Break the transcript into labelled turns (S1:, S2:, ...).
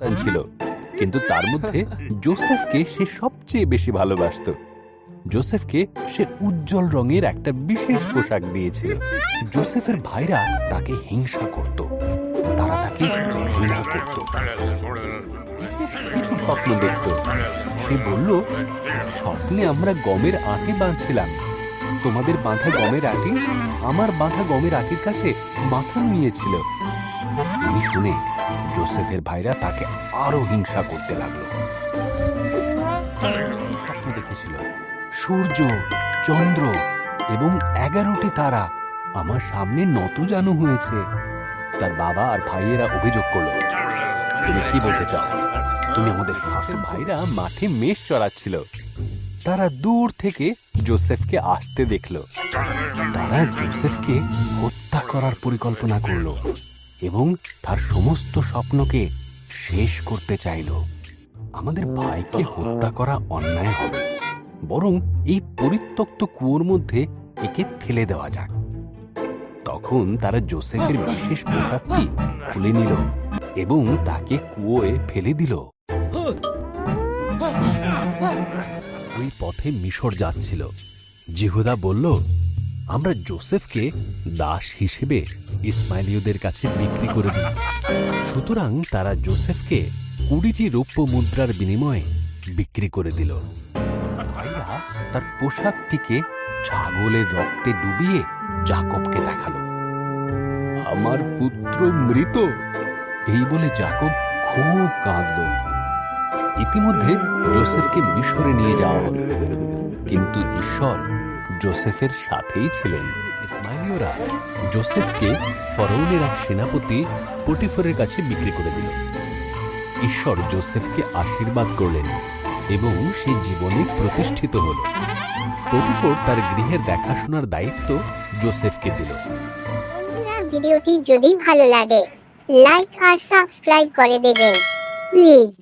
S1: সন্তান ছিল। কিন্তু তার মধ্যে জোসেফকে সে সবচেয়ে বেশি ভালোবাসতো। জোসেফকে সে উজ্জ্বল রঙের একটা বিশেষ পোশাক দিয়েছিল। জোসেফের ভাইরা তাকে হিংসা করত। তারা তাকে ঘৃণা করত। স্বপ্ন দেখত। সে বলল, স্বপ্নে আমরা গমের আটি বাঁধছিলাম। তোমাদের বাঁধা গমের আটি আমার বাঁধা গমের আটির কাছে মাথা নিয়েছিল। এই শুনে জোসেফের ভাইরা তাকে আরও হিংসা করতে লাগল। স্বপ্ন দেখেছিল, সূর্য, চন্দ্র এবং এগারোটি তারা আমার সামনে নত জানু হয়েছে। তার বাবা আর ভাইয়েরা অভিযোগ করল, তুমি কি বলতে চাও? তুমি আমাদের শাশুর ভাইরা মাঠে মেষ চড়াচ্ছিল। তারা দূর থেকে জোসেফকে আসতে দেখল। তারা জোসেফকে হত্যা করার পরিকল্পনা করল। এবং তার সমস্ত স্বপ্নকে শেষ করতে চাইলো। আমাদের ভাইকে হত্যা করা অন্যায় হবে। বরং এই পরিত্যক্ত কুয়োর মধ্যে একে ফেলে দেওয়া যাক। তখন তারা জোসেফের বিশেষ পোশাকটি খুলে নিল এবং তাকে কুয়োয় ফেলে দিল। ওই পথে মিশর যাচ্ছিল। জিহুদা বলল আমরা জোসেফকে দাস হিসেবে ইসমাইলীয়দের কাছে বিক্রি করে দিই। সুতরাং তারা জোসেফকে কুড়িটি রৌপ্য মুদ্রার বিনিময়ে বিক্রি করে দিল। ভাইরা তার পোশাকটিকে ছাগলের রক্তে ডুবিয়ে জাকবকে দেখাল। আমার পুত্র মৃত? এই বলে জাকব খুব কাঁদল। ইতিমধ্যে জোসেফকে মিশরে নিয়ে যাওয়া হলো। কিন্তু ঈশ্বর জোসেফের সাথেই ছিলেন। ইসমাইলীয়রা জোসেফকে ফরৌনের এক সেনাপতি পটিফরের কাছে বিক্রি করে দিল। ঈশ্বর জোসেফকে আশীর্বাদ করলেন এবং সে জীবনে প্রতিষ্ঠিত হল। পটিফর তার গৃহের দেখাশোনার দায়িত্ব জোসেফকে দিল।
S2: ভিডিওটি যদি ভালো লাগে, লাইক আর সাবস্ক্রাইব করে দেবেন, প্লিজ।